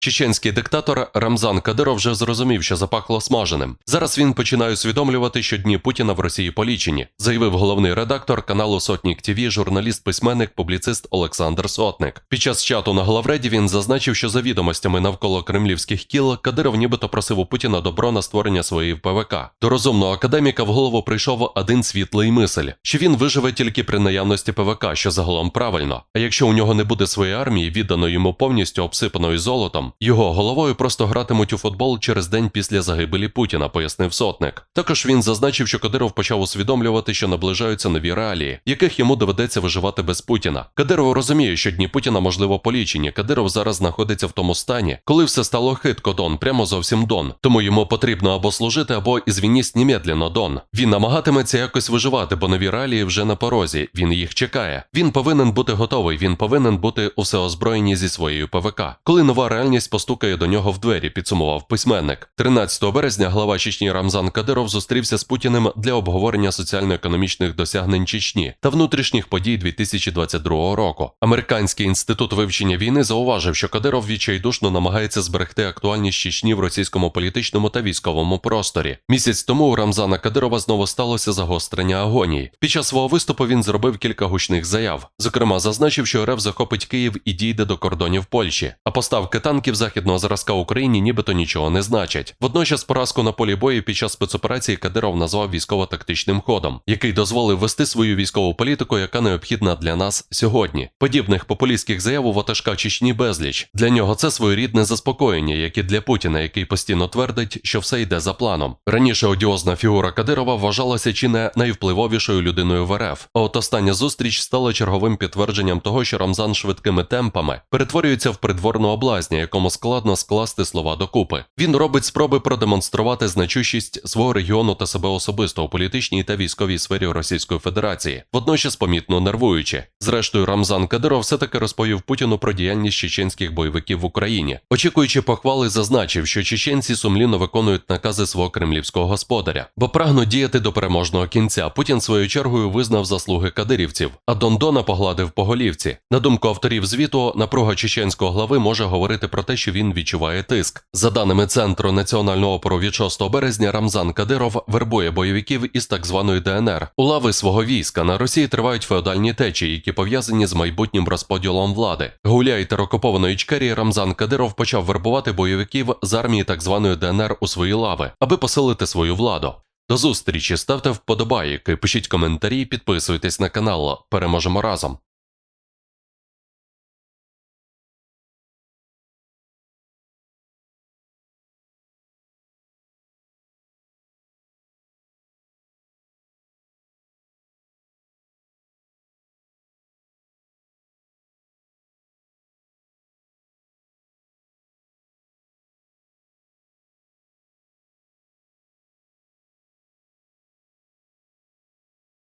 Чеченський диктатор Рамзан Кадиров вже зрозумів, що запахло смаженим. Зараз він починає усвідомлювати, що дні Путіна в Росії полічені, заявив головний редактор каналу Сотнік ТВ, журналіст, письменник, публіцист Олександр Сотник. Під час чату на главреді він зазначив, що за відомостями навколо кремлівських кіл Кадиров нібито просив у Путіна добро на створення своєї ПВК. До розумного академіка в голову прийшов один світлий мисль, що він виживе тільки при наявності ПВК, що загалом правильно. А якщо у нього не буде своєї армії, відданої йому повністю обсипаної золотом, його головою просто гратимуть у футбол через день після загибелі Путіна, пояснив сотник. Також він зазначив, що Кадиров почав усвідомлювати, що наближаються нові реалії, яких йому доведеться виживати без Путіна. Кадиров розуміє, що дні Путіна можливо полічені. Кадиров зараз знаходиться в тому стані, коли все стало хитко Дон, прямо зовсім Дон. Тому йому потрібно або служити, або ізвіність немедленно Дон. Він намагатиметься якось виживати, бо нові реалії вже на порозі. Він їх чекає. Він повинен бути готовий. Він повинен бути усе озброєні зі своєю ПВК. Коли нова реальність постукає до нього в двері, підсумував письменник. 13 березня глава Чечні Рамзан Кадиров зустрівся з Путіним для обговорення соціально-економічних досягнень Чечні та внутрішніх подій 2022 року. Американський інститут вивчення війни зауважив, що Кадиров відчайдушно намагається зберегти актуальність Чечні в російському політичному та військовому просторі. Місяць тому у Рамзана Кадирова знову сталося загострення агонії. Під час свого виступу він зробив кілька гучних заяв. Зокрема, зазначив, що РФ захопить Київ і дійде до кордонів Польщі, а поставки танків західного зразка Україні нібито нічого не значать. Водночас поразку на полі бою під час спецоперації Кадиров назвав військово-тактичним ходом, який дозволив вести свою військову політику, яка необхідна для нас сьогодні. Подібних популістських заяв у ватажка Чечні безліч. Для нього це своєрідне заспокоєння, як і для Путіна, який постійно твердить, що все йде за планом. Раніше одіозна фігура Кадирова вважалася чи не найвпливовішою людиною в РФ. А от остання зустріч стала черговим підтвердженням того, що Рамзан швидкими темпами перетворюється в придворного блазня, якому складно скласти слова докупи. Він робить спроби продемонструвати значущість свого регіону та себе особисто у політичній та військовій сфері Російської Федерації, водночас помітно нервуючи. Зрештою, Рамзан Кадиров все таки розповів Путіну про діяльність чеченських бойовиків в Україні. Очікуючи похвали, зазначив, що чеченці сумлінно виконують накази свого кремлівського господаря, бо прагнуть діяти до переможного кінця. Путін своєю чергою визнав заслуги кадирівців, а Дондона погладив по голівці. На думку авторів звіту, напруга чеченського глави може говорити про те, що він відчуває тиск. За даними Центру національного опору від 6 березня, Рамзан Кадиров вербує бойовиків із так званої ДНР. У лави свого війська на Росії тривають феодальні течії, які пов'язані з майбутнім розподілом влади. Гуляй та окупованої Ічкерії Рамзан Кадиров почав вербувати бойовиків з армії так званої ДНР у свої лави, аби посилити свою владу. До зустрічі ставте вподобайки, пишіть коментарі, підписуйтесь на канал. Переможемо разом.